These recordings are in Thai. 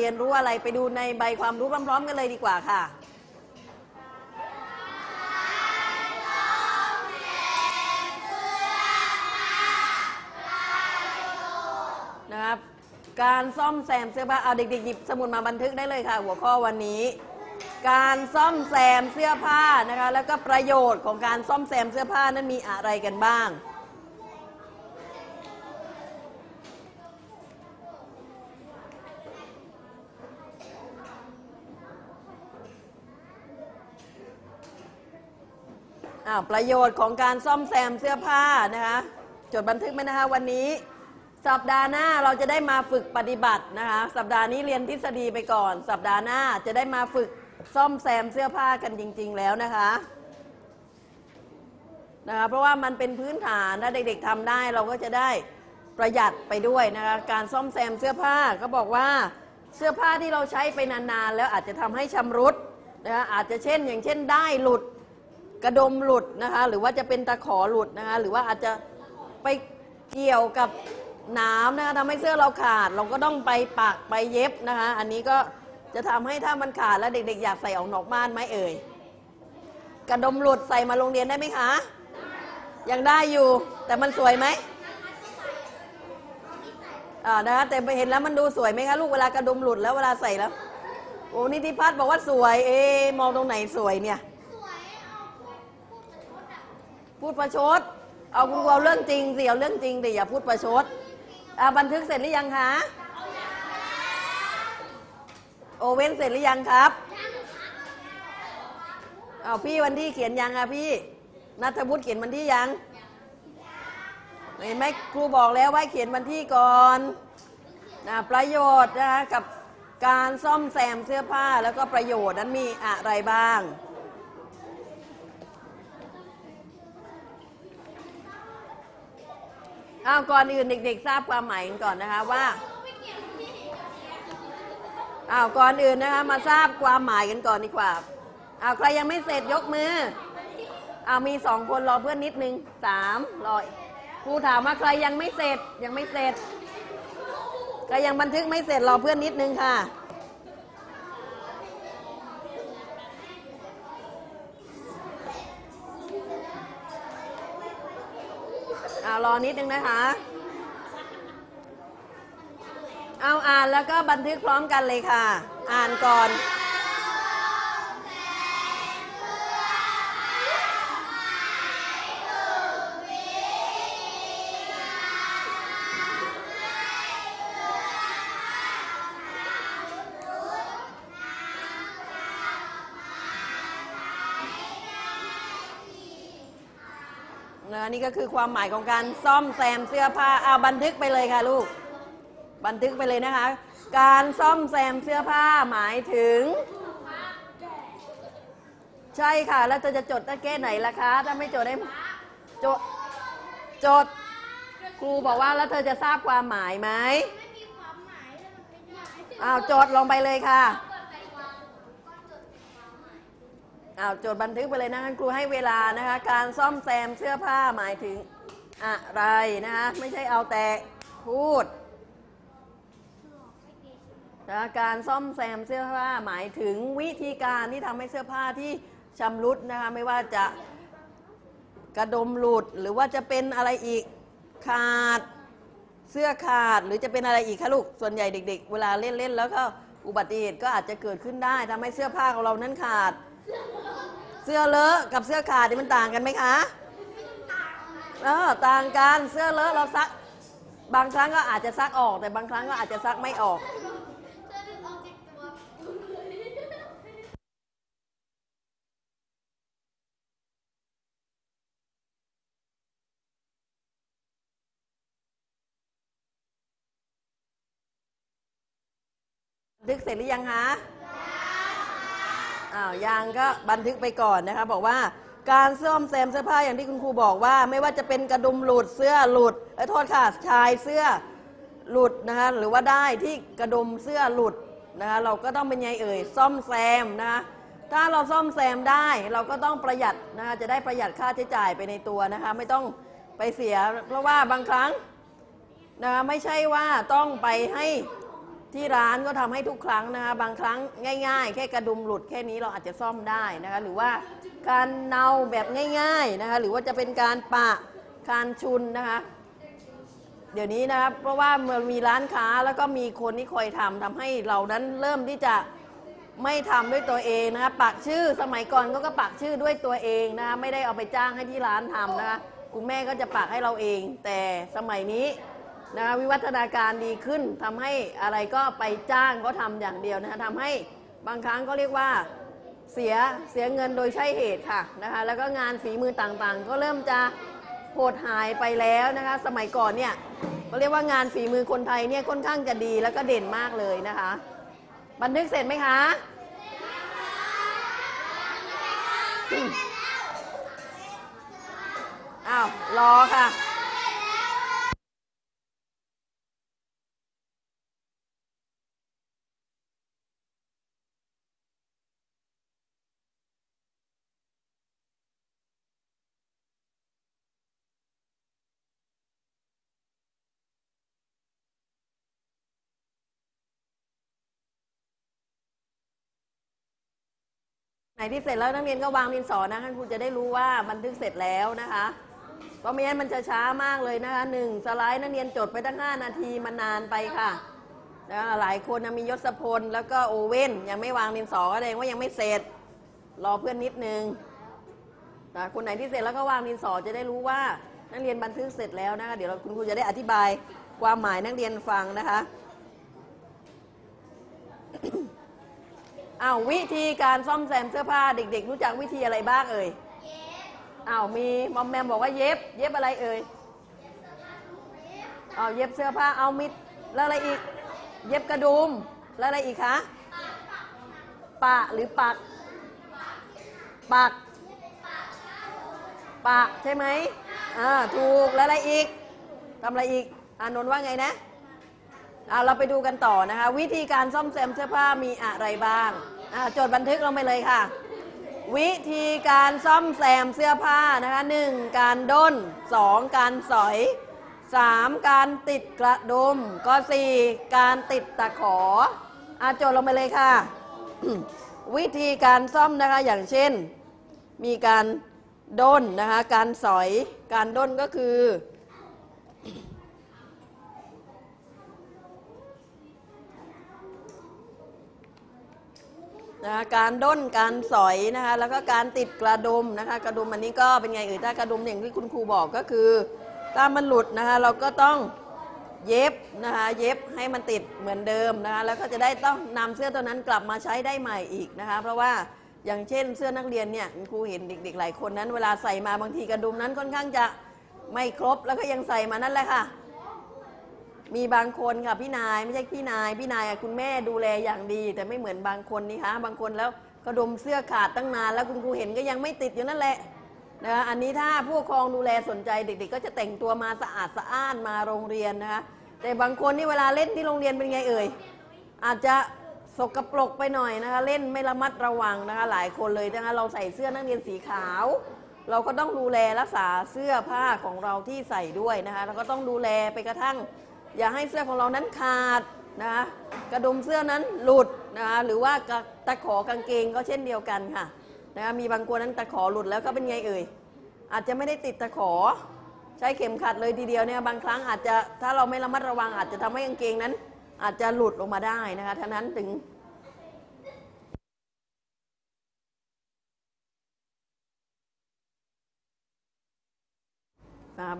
เรียนรู้อะไรไปดูในใบความรู้พร้อมๆกันเลยดีกว่าค่ะนะครับ การซ่อมแซมเสื้อผ้าเอาเด็กๆหยิบสมุดมาบันทึกได้เลยค่ะ หัวข้อวันนี้ การซ่อมแซมเสื้อผ้านะคะ แล้วก็ประโยชน์ของการซ่อมแซมเสื้อผ้านั้นมีอะไรกันบ้าง ประโยชน์ของการซ่อมแซมเสื้อผ้านะคะจดบันทึกไหมนะคะวันนี้ สัปดาห์หน้าเราจะได้มาฝึกปฏิบัตินะคะสัปดาห์นี้เรียนทฤษฎีไปก่อน สัปดาห์หน้าจะได้มาฝึกซ่อมแซมเสื้อผ้ากันจริง ๆ แล้วนะคะนะคะเพราะว่ามันเป็นพื้นฐานถ้าเด็กๆทำได้เราก็จะได้ประหยัดไปด้วยนะคะการซ่อมแซมเสื้อผ้าก็บอกว่าเสื้อผ้าที่เราใช้ไปนานๆ แล้วอาจจะทำให้ชำรุดนะคะอาจจะเช่น อย่างเช่นได้หลุด กระดมหลุดนะคะ หรือว่าจะเป็นตะขอหลุดนะคะ หรือว่าอาจจะไปเกี่ยวกับนามนะคะทำให้เสื้อเราขาด เราก็ต้องไปปักไปเย็บนะคะ อันนี้ก็จะทำให้ถ้ามันขาดแล้วเด็กๆ อยากใส่ออกนอกบ้านไหมเอ่ย กระดมหลุดใส่มาโรงเรียนได้ไหมคะ ยังได้อยู่ แต่มันสวยไหมอ่านะคะแต่ไปเห็นแล้วมันดูสวยไหมคะลูกเวลากระดมหลุดแล้วเวลาใส่แล้ว โอ้นิติพัฒน์บอกว่าสวย เอ๊มองตรงไหนสวยเนี่ย พูดประชด เอาคุณครูเอาเรื่องจริงสิเอาเรื่องจริงดิอย่าพูดประชดบันทึกเสร็จหรือยังคะ โอเว่นเสร็จหรือยังครับเอาพี่วันที่เขียนยังอะพี่นัทวุฒิเขียนวันที่ยังเห็นไหมครูบอกแล้วว่าเขียนวันที่ก่อนนะประโยชน์นะคะกับการซ่อมแซมเสื้อผ้าแล้วก็ประโยชน์นั้นมีอะไรบ้าง อ้าวก่อนอื่นเด็กๆ ทราบความหมายกันก่อนนะคะว่าอ้าวก่อนอื่นนะคะมาทราบความหมายกันก่อนดีกว่าอ้าวใครยังไม่เสร็จยกมืออ้าวมีสองคนรอเพื่อนนิดนึงสามรอครูถามว่าใครยังไม่เสร็จยังไม่เสร็จใครยังบันทึกไม่เสร็จรอเพื่อนนิดนึงค่ะ เอา รอนิดนึงนะคะ เอาอ่านแล้วก็บันทึกพร้อมกันเลยค่ะ อ่านก่อน นี่ก็คือความหมายของการซ่อมแซมเสื้อผ้าเอาบันทึกไปเลยค่ะลูก บันทึกไปเลยนะคะ การซ่อมแซมเสื้อผ้าหมายถึง ใช่ค่ะ แล้วเธอจะจดตะเก้ไหนล่ะคะ ถ้าไม่จดได้จดจดครูบอกว่าแล้วเธอจะทราบความหมายไหมอ้าวจดลงไปเลยค่ะ อ้าวจดบันทึกไปเลยนะคะครูให้เวลานะคะ การซ่อมแซมเสื้อผ้าหมายถึงอะไรนะคะไม่ใช่เอาแต่พูดนะการซ่อมแซมเสื้อผ้าหมายถึงวิธีการที่ทำให้เสื้อผ้าที่ชำรุดนะคะไม่ว่าจะกระดมหลุดหรือว่าจะเป็นอะไรอีกขาดเสื้อขาดหรือจะเป็นอะไรอีกคะลูกส่วนใหญ่เด็ก ๆ เวลาเล่นๆแล้วก็อุบัติเหตุก็อาจจะเกิดขึ้นได้ทำให้เสื้อผ้าของเรานั้นขาด เสื้อเลอะกับเสื้อขาดนี่มันต่างกันไหมคะเออต่างกันเสื้อเลอะเราซัก บางครั้งก็อาจจะซักออก แต่บางครั้งก็อาจจะซักไม่ออกบันทึกเสร็จหรือยังคะ อ้าวยังก็บันทึกไปก่อนนะคะบอกว่าการซ่อมแซมเสื้อผ้าอย่างที่คุณครูบอกว่า ไม่ว่าจะเป็นกระดุมหลุดเสื้อหลุดเอ้โทษค่ะชายเสื้อหลุดนะคะหรือว่าได้ที่กระดุมเสื้อหลุดนะคะเราก็ต้องเป็นไงเอ่ยซ่อมแซมนะคะถ้าเราซ่อมแซมได้เราก็ต้องประหยัดนะคะจะได้ประหยัดค่าใช้จ่ายไปในตัวนะคะไม่ต้องไปเสีย เพราะว่าบางครั้งนะคะไม่ใช่ว่าต้องไปให้ ที่ร้านก็ทำให้ทุกครั้งนะคะบางครั้งง่าย ๆ แค่กระดุมหลุดแค่นี้เราอาจจะซ่อมได้นะคะหรือว่าการเนาแบบง่ายๆนะคะหรือว่าจะเป็นการปะการชุนนะคะเดี๋ยวนี้นะครับเพราะว่ามันมีร้านค้าแล้วก็มีคนที่คอยทำทำให้เรานั้นเริ่มที่จะไม่ทำด้วยตัวเองนะคะปักชื่อสมัยก่อนก็ก็ปักชื่อด้วยตัวเองนะคะไม่ได้เอาไปจ้างให้ที่ร้านทำนะคะคุณแม่ก็จะปักให้เราเอง แต่สมัยนี้ นะวิวัฒนาการดีขึ้นทำให้อะไรก็ไปจ้างก็ทำอย่างเดียวนะคะทำให้บางครั้งก็เรียกว่าเสียเสียเงินโดยใช่เหตุค่ะนะคะแล้วก็งานฝีมือต่างๆ ก็เริ่มจะโหดหายไปแล้วนะคะสมัยก่อนเนี่ยเขาเรียกว่างานฝีมือคนไทยเนี่ยค่อนข้างจะดีแล้วก็เด่นมากเลยนะคะ บันทึกเสร็จไหมคะอ้าวรอค่ะ ไหนที่เสร็จแล้วนักเรียนก็วางดินสอนะท่านครูจะได้รู้ว่าบันทึกเสร็จแล้วนะคะเพราะไม่งั้นมันจะช้ามากเลยนะคะหนึ่งสไลด์นักเรียนจดไปตั้ง 5 นาทีมันนานไปค่ะนะหลายคนมียศพลแล้วก็โอเว่นยังไม่วางดินสอก็แสดงว่ายังไม่เสร็จ รอเพื่อนนิดนึงนะคนไหนที่เสร็จแล้วก็วางดินสอจะได้รู้ว่านักเรียนบันทึกเสร็จแล้วนะคะเดี๋ยวคุณครูจะได้อธิบายความหมายนักเรียนฟังนะคะ อ้าววิธีการซ่อมแซมเสื้อผ้าเด็ก ๆ รู้จักวิธีอะไรบ้างเอ่ยอ้าวมีมอมแมมบอกว่าเย็บ เย็บอะไรเอ่ยเอ้าวเย็บเสื้อผ้าเอามิดแล้วอะไรอีก เย็บกระดุมแล้วอะไรอีกคะปะหรือปัก ปักปักใช่ไหมอ่าถูกแล้วอะไรอีกทำอะไรอีกอานนท์ว่าไงนะ อ่าเราไปดูกันต่อนะคะ วิธีการซ่อมแซมเสื้อผ้ามีอะไรบ้างอ่าจดบันทึกลงไปเลยค่ะ วิธีการซ่อมแซมเสื้อผ้านะคะหนึ่งการด้นสองการสอยสามการติดกระดุมก็สี่การติดตะขออาจดลงไปเลยค่ะ วิธีการซ่อมนะคะอย่างเช่น มีการด้นนะคะ การสอย การด้นก็คือ นะคะการด้นการสอยนะคะแล้วก็การติดกระดุมนะคะกระดุมอันนี้ก็เป็นไงเอ่ยถ้ากระดุมอย่างที่คุณครูบอกก็คือ ถ้ามันหลุดนะคะเราก็ต้องเย็บนะคะเย็บให้มันติดเหมือนเดิมนะคะแล้วก็จะได้ต้องนำเสื้อตัวนั้นกลับมาใช้ได้ใหม่อีกนะคะเพราะว่าอย่างเช่นเสื้อนักเรียนเนี่ยคุณครูเห็นเด็ก ๆ หลายคนนั้น เวลาใส่มาบางทีกระดุมนั้นค่อนข้างจะไม่ครบแล้วก็ยังใส่มานั่นแหละค่ะ มีบางคนค่ะพี่นายไม่ใช่พี่นาย พี่นายอะคุณแม่ดูแลอย่างดี แต่ไม่เหมือนบางคนนี่คะบางคนแล้วกระดุมเสื้อขาดตั้งนาน แล้วคุณครูเห็นก็ยังไม่ติดอยู่นั่นแหละนะคะอันนี้ถ้าผู้ปกครองดูแลสนใจเด็กๆ ก็จะแต่งตัวมาสะอาดสะอ้านมาโรงเรียนนะคะแต่บางคนนี่เวลาเล่นที่โรงเรียนเป็นไงเอ่ยอาจจะสกปรกไปหน่อยนะคะ เล่นไม่ระมัดระวังนะคะ หลายคนเลยนะคะเราใส่เสื้อนักเรียนสีขาว เราก็ต้องดูแลรักษาเสื้อผ้าของเราที่ใส่ด้วยนะคะแล้วก็ต้องดูแลไปกระทั่ง อย่าให้เสื้อของเรานั้นขาดนะคะกระดุมเสื้อนั้นหลุดนะคะหรือว่าตะขอกางเกงก็เช่นเดียวกันค่ะนะคะมีบางคนนั้นตะขอหลุดแล้วก็เป็นไงเอ่ยอาจจะไม่ได้ติดตะขอ ใช้เข็มขัดเลยทีเดียวเนี่ยบางครั้งอาจจะถ้าเราไม่ระมัดระวังอาจจะทำให้กางเกงนั้น อาจจะหลุดลงมาได้นะคะท่านั้นถึง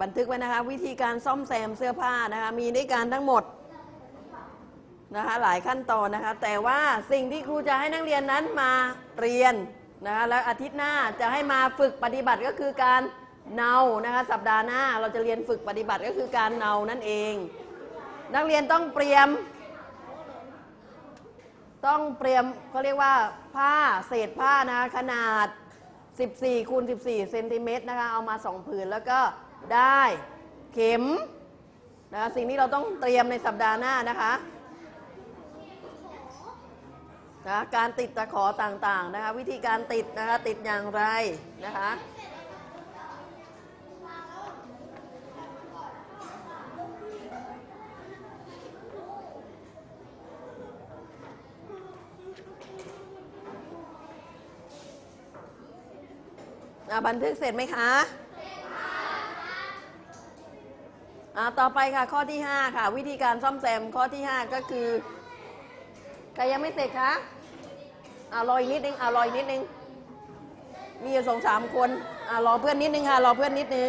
บันทึกไว้นะคะ วิธีการซ่อมแซมเสื้อผ้านะคะมีด้วยกันทั้งหมดนะคะหลายขั้นตอนนะคะ แต่ว่าสิ่งที่ครูจะให้นักเรียนนั้นมาเรียนนะคะแล้วอาทิตย์หน้าจะให้มาฝึกปฏิบัติก็คือการเนานะคะสัปดาห์หน้าเราจะเรียนฝึกปฏิบัติก็คือการเนานั่นเอง นักเรียนต้องเตรียม ต้องเตรียมเขาเรียกว่าผ้าเศษผ้านะคะขนาด 14คูณ14เซนติเมตรนะคะเอามาสองผืนแล้วก็ ได้เข็มนะสิ่งที่เราต้องเตรียมในสัปดาห์หน้านะคะนะการติดตะขอต่างๆนะคะวิธีการติดนะคะติดอย่างไรนะคะบันทึกเสร็จไหมคะ ต่อไปค่ะข้อที่ 5 ค่ะ วิธีการซ่อมแซมข้อที่ 5 ก็คือใครยังไม่เสร็จคะอ่ารออีกนิดนึงอ่ารออีกนิดนึงมีอยู่สองสามคนอ่ารอเพื่อนนิดนึงค่ะรอเพื่อนนิดนึง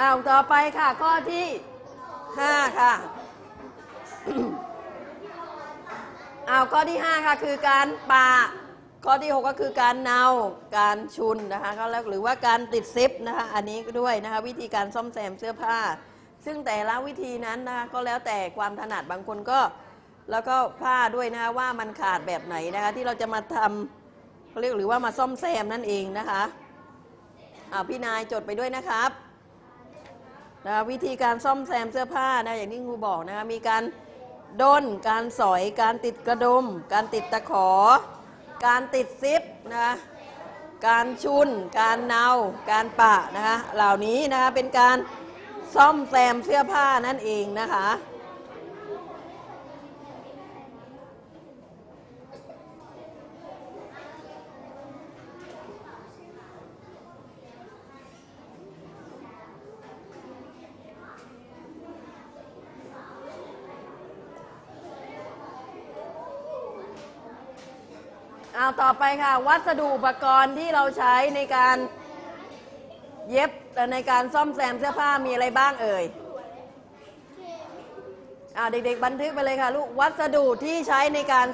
อ้าวต่อไปค่ะ ข้อที่5ค่ะอ้าวข้อที่5ค่ะคือการปาข้อที่ 6 ก็คือการเนาการชุนนะคะก็แล้วหรือว่าการติดซิปนะคะอันนี้ด้วยนะคะวิธีการซ่อมแซมเสื้อผ้า ซึ่งแต่ละวิธีนั้นนะคะก็แล้วแต่ความถนัดบางคนก็แล้วก็ผ้าด้วยนะคะว่ามันขาดแบบไหนนะคะที่เราจะมาทำเขาเรียกหรือว่ามาซ่อมแซมนั่นเองนะคะอ่าพี่นายจดไปด้วยนะครับ นะคะวิธีการซ่อมแซมเสื้อผ้านะอย่างที่ครูบอกนะคะมีการด้น การสอย การติดกระดุม การติดตะขอ การติดซิปนะคะการชุน การเนา การปะนะคะเหล่านี้นะคะเป็นการซ่อมแซมเสื้อผ้านั่นเองนะคะ เอาต่อไปค่ะ วัสดุอุปกรณ์ที่เราใช้ในการเย็บและในการซ่อมแซมเสื้อผ้ามีอะไรบ้างเอ่ยอ่าเด็กๆบันทึกไปเลยค่ะลูกวัสดุที่ใช้ในการ